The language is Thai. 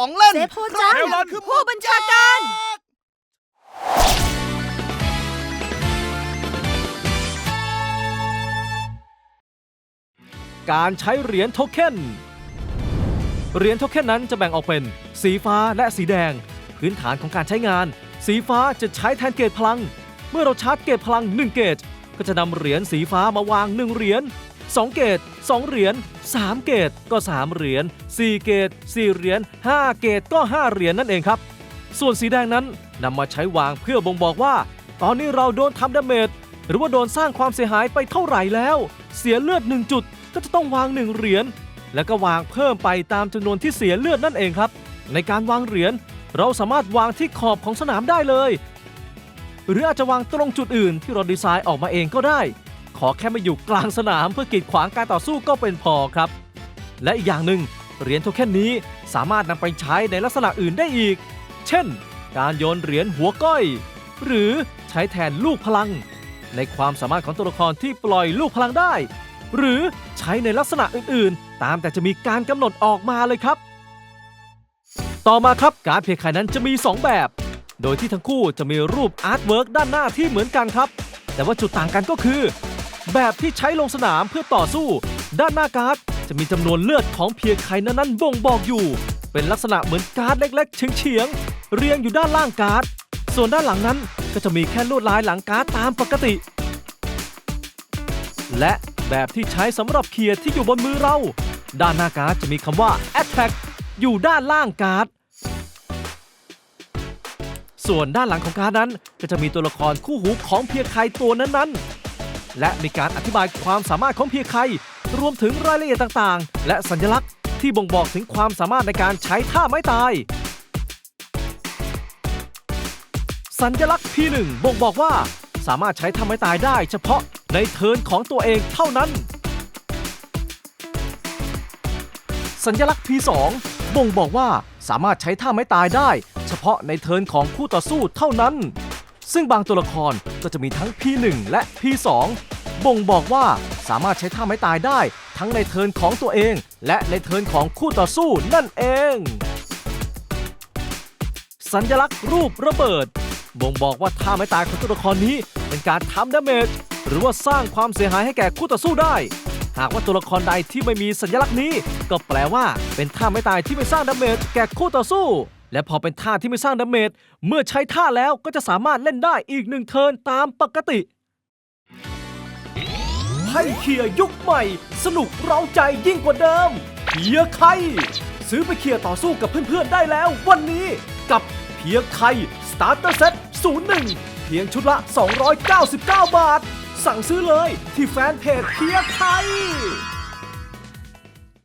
ของเล่นเซโพจังเทลอนคือผู้บัญชาการการใช้เหรียญโทเค็น เหรียญโทเค็นนั้นจะแบ่งออกเป็น สีฟ้าและสีแดง พื้นฐานของการใช้งาน สีฟ้าจะใช้แทนเกจพลัง เมื่อเราชาร์จเกจพลัง 1 เกจ ก็จะนำเหรียญสีฟ้ามาวาง 1 เหรียญ 2 เกจ2เหรียญ3 เกจก็ 3 เหรียญ4 เกจ4เหรียญ5 เกจก็ 5 เหรียญนั่นเองครับ ส่วนสีแดงนั้นนำมาใช้วางเพื่อบ่งบอกว่า ตอนนี้เราโดนทำดาเมจหรือว่าโดนสร้างความเสียหายไปเท่าไหร่แล้ว เสียเลือด 1 จุด ก็จะต้องวาง 1 เหรียญแล้วก็วางเพิ่มไปตามจำนวนที่เสียเลือดนั่นเองครับ ในการวางเหรียญเราสามารถวางที่ขอบของสนามได้เลย หรืออาจจะวางตรงจุดอื่นที่เราดีไซน์ออกมาเองก็ได้ ขอแค่ไม่อยู่กลางสนามเพื่อกีดขวางการต่อสู้ก็เป็นพอครับ และอีกอย่างหนึ่งเหรียญโทเค็นนี้สามารถนำไปใช้ในลักษณะอื่นได้อีก เช่น การโยนเหรียญหัวก้อย หรือใช้แทนลูกพลัง ในความสามารถของตัวละครที่ปล่อยลูกพลังได้ หรือใช้ในลักษณะอื่นๆ ตามแต่จะมีการกำหนดออกมาเลยครับ ต่อมาครับการเพยไข่นั้นจะมี 2 แบบ โดยที่ทั้งคู่จะมีรูปอาร์ตเวิร์กด้านหน้าที่เหมือนกันครับ แต่ว่าจุดต่างกันก็คือ แบบที่ใช้ลงสนามเพื่อต่อสู้ ด้านหน้าการ์ดจะมีจำนวนเลือดของเพียงไข่นั้นๆบ่งบอกอยู่ เป็นลักษณะเหมือนการ์ดเล็กๆเฉียงๆเรียงอยู่ด้านล่างการ์ด ส่วนด้านหลังนั้นก็จะมีแค่ลวดลายหลังการ์ดตามปกติ และแบบที่ใช้สำหรับเคียร์ที่อยู่บนมือเรา ด้านหน้าการ์ดจะมีคำว่า attack อยู่ด้านล่างการ์ด ส่วนด้านหลังของการ์ดนั้นก็จะมีตัวละครคู่หูของเพียไคตัวนั้นๆ และมีการอธิบายความสามารถของเพียไครวมถึงรายละเอียดต่างๆ และสัญลักษณ์ที่บ่งบอกถึงความสามารถในการใช้ท่าไม้ตาย สัญลักษณ์ P1 บ่งบอกว่า สามารถใช้ท่าไม้ตายได้เฉพาะในเทิร์นของตัวเองเท่านั้น สัญลักษณ์ P2 บ่งบอกว่าสามารถใช้ท่าไม้ตายได้ เฉพาะในเทิร์นของคู่ต่อสู้เท่านั้น ซึ่งบางตัวละครก็จะมีทั้ง P1 และ P2 บ่งบอกว่าสามารถใช้ท่าไม้ตายได้ ทั้งในเทิร์นของตัวเอง และในเทิร์นของคู่ต่อสู้นั่นเอง สัญลักษณ์รูประเบิด บ่งบอกว่าท่าไม้ตายของตัวละครนี้เป็นการทำดาเมจหรือว่าสร้างความเสียหายให้แก่คู่ต่อสู้ได้ หากว่าตัวละครใดที่ไม่มีสัญลักษณ์นี้ ก็แปลว่าเป็นท่าไม้ตายที่ไม่สร้างดาเมจแก่คู่ต่อสู้ และพอเป็นท่าที่ไม่สร้างดาเมจเมื่อใช้ท่าแล้วก็จะสามารถเล่นได้อีกหนึ่งเทิร์นตามปกติไพ่เคียร์ยุคใหม่ สนุกเร้าใจยิ่งกว่าเดิมเพียไข่ซื้อไปเคียร์ต่อสู้กับเพื่อนๆได้แล้ว วันนี้กับเพียไข่สตาร์เตอร์เซ็ต01 เพียงชุดละ 299 บาท สั่งซื้อเลยที่แฟนเพจเพียไข่